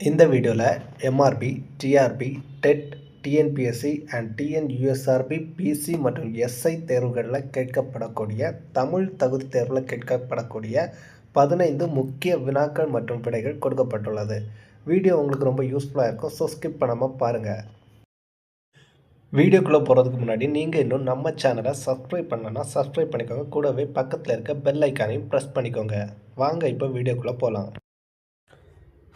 இந்த வீடியோவில் MRB TRB TET TNPSC and TNUSRB PC மற்றும் எஸ்ஐ தேர்வுகளில் கேட்கப்படக்கூடிய தமிழ் தகுதி தேர்வில் கேட்கப்படக்கூடிய பதினைந்து முக்கிய வினாக்கள் மற்றும் விடைகள் கொடுக்கப்பட்டுள்ளது. வீடியோ உங்களுக்கு ரொம்ப யூஸ்ஃபுல்லாக இருக்கும் ஸோ ஸ்கிப் பண்ணாமல் பாருங்கள் வீடியோக்குள்ளே போகிறதுக்கு முன்னாடி நீங்கள் இன்னும் நம்ம சேனலை சப்ஸ்கிரைப் பண்ணலன்னா சப்ஸ்கிரைப் பண்ணிக்கோங்க. கூடவே பக்கத்தில் இருக்க பெல் ஐக்கானையும் ப்ரெஸ் பண்ணிக்கோங்க. வாங்க இப்போ வீடியோக்குள்ளே போகலாம்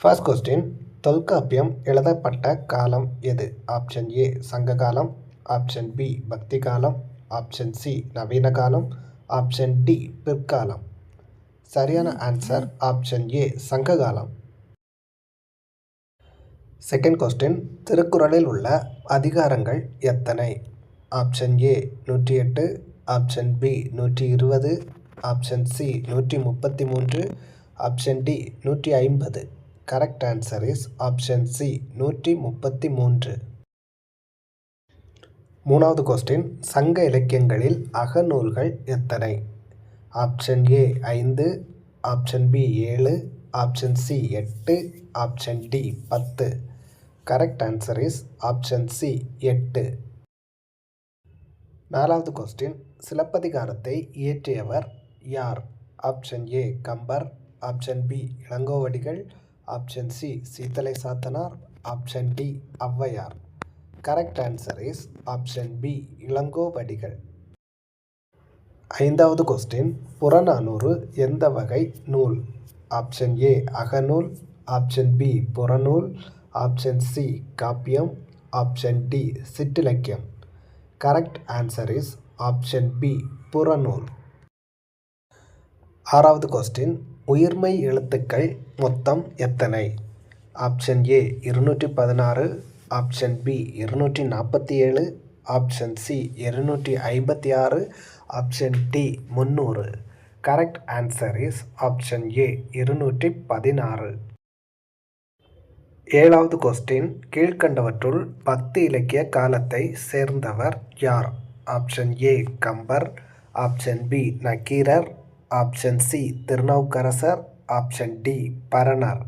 ஃபர்ஸ்ட் கொஸ்டின் தொல்காப்பியம் எழுதப்பட்ட காலம் எது? ஆப்ஷன் ஏ சங்ககாலம். ஆப்ஷன் பி பக்தி காலம் ஆப்ஷன் சி நவீன காலம். ஆப்ஷன் டி பிற்காலம். சரியான ஆன்சர் ஆப்ஷன் ஏ சங்ககாலம். செகண்ட் கொஸ்டின் திருக்குறளில் உள்ள அதிகாரங்கள் எத்தனை? ஆப்ஷன் ஏ நூற்றி எட்டு ஆப்ஷன் பி நூற்றி இருபது ஆப்ஷன் சி நூற்றி முப்பத்தி மூன்று ஆப்ஷன் டி நூற்றி ஐம்பது correct answer is option C நூற்றி முப்பத்தி மூன்று. மூணாவது கொஸ்டின் சங்க இலக்கியங்களில் அகநூல்கள் எத்தனை? ஆப்ஷன் ஏ ஐந்து ஆப்ஷன் பி ஏழு ஆப்ஷன் சி எட்டு ஆப்ஷன் டி பத்து. Correct answer is option C எட்டு. நாலாவது கொஸ்டின் சிலப்பதிகாரத்தை இயற்றியவர் யார்? Option A Kambar option B Ilango Adigal option C Seethalai Sathanar. Option D Avvaiyar. Correct answer is option B Ilango Adigal. ஐந்தாவது question Purananuru எந்த வகை நூல்? ஆப்ஷன் ஏ அகநூல். ஆப்ஷன் பி புறநூல். ஆப்ஷன் சி காப்பியம். Option D சிற்றிலக்கியம். Correct answer is option B புறநூல். ஆறாவது question உயிர்மை எழுத்துக்கள் மொத்தம் எத்தனை? ஆப்ஷன் ஏ இருநூற்றி பதினாறு ஆப்ஷன் பி இருநூற்றி நாற்பத்தி ஏழு ஆப்ஷன் சி இருநூற்றி ஐம்பத்தி ஆறு ஆப்ஷன் டி முந்நூறு. Correct answer is option A இருநூற்றி பதினாறு ஏழாவது கொஸ்டின் கீழ்கண்டவற்றுள் பத்து இலக்கிய காலத்தை சேர்ந்தவர் யார்? Option A Kambar option B Nakkeerar option C Thirunavukkarasar option D Paranar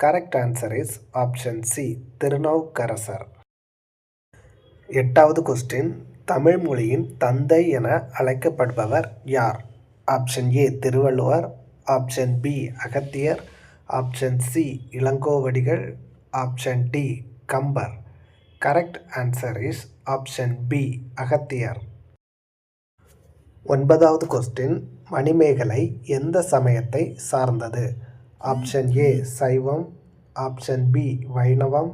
correct answer is option C Thirunavukkarasar எட்டாவது கொஸ்டின் தமிழ் மொழியின் தந்தை என அழைக்கப்படுபவர் யார்? Option A Thiruvalluvar. Option B Agathiyar. Option C Ilango Adigal. Option D Kambar. Correct answer is option B Agathiyar. ஒன்பதாவது question Manimekalai எந்த சமயத்தை சார்ந்தது? ஆப்ஷன் ஏ சைவம். ஆப்ஷன் பி வைணவம்.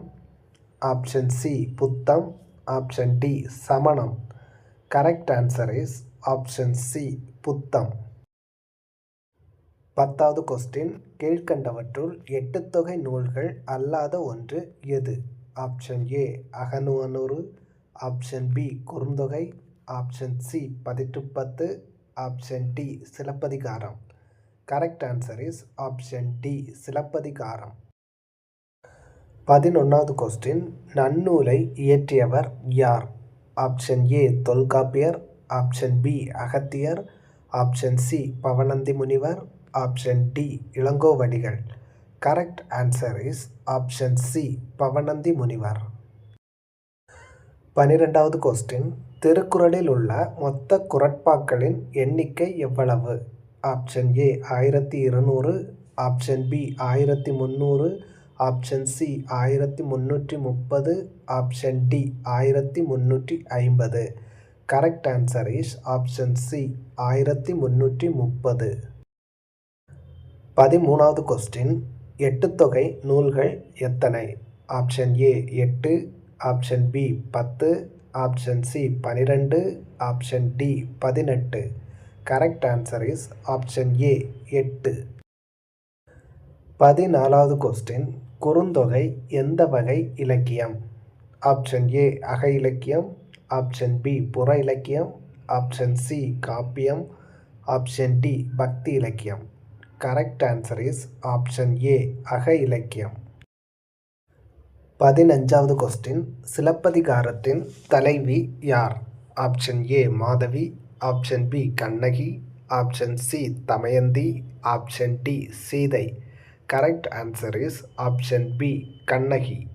ஆப்ஷன் சி புத்தம். ஆப்ஷன் டி சமணம். Correct answer is option C புத்தம். பத்தாவது கொஸ்டின் கீழ்கண்டவற்றுள் எட்டு தொகை நூல்கள் அல்லாத ஒன்று எது? Option A Akananuru. Option B Kurunthogai. Option C Pathitrupathu option D Silappathikaram. Correct answer is option D Silappathikaram. பதினொன்றாவது கொஸ்டின் நன்னூலை இயற்றியவர் யார்? Option A Tholkappiyar. Option B Agathiyar. Option C Pavanandhi முனிவர். Option D Ilango Adigal. Correct answer is option C Pavanandhi முனிவர். பன்னிரெண்டாவது question திருக்குறளில் உள்ள மொத்த குரட்பாக்களின் எண்ணிக்கை எவ்வளவு? ஆப்ஷன் ஏ ஆயிரத்தி இருநூறு. ஆப்ஷன் பி ஆயிரத்தி முந்நூறு. ஆப்ஷன் சி ஆயிரத்தி முந்நூற்றி முப்பது. ஆப்ஷன் டி ஆயிரத்தி முந்நூற்றி ஐம்பது. Correct answer is option C ஆயிரத்தி முந்நூற்றி முப்பது. பதிமூணாவது கொஸ்டின். எட்டு தொகை நூல்கள் எத்தனை? ஆப்ஷன் ஏ எட்டு. ஆப்ஷன் பி பத்து. ஆப்ஷன் சி பனிரெண்டு ஆப்ஷன் டி பதினெட்டு. Correct answer is option A எட்டு. பதினாலாவது கொஸ்டின் குறுந்தொகை எந்த வகை இலக்கியம்? ஆப்ஷன் ஏ அக இலக்கியம் ஆப்ஷன் பி புற இலக்கியம் ஆப்ஷன் சி காப்பியம் ஆப்ஷன் டி பக்தி இலக்கியம். Correct answer is option A அக இலக்கியம். பதினஞ்சாவது கொஸ்டின் சிலப்பதிகாரத்தின் தலைவி யார்? Option A Madhavi. Option B Kannagi. Option C Damayanti. Option D Seethai. Correct answer is option B Kannagi.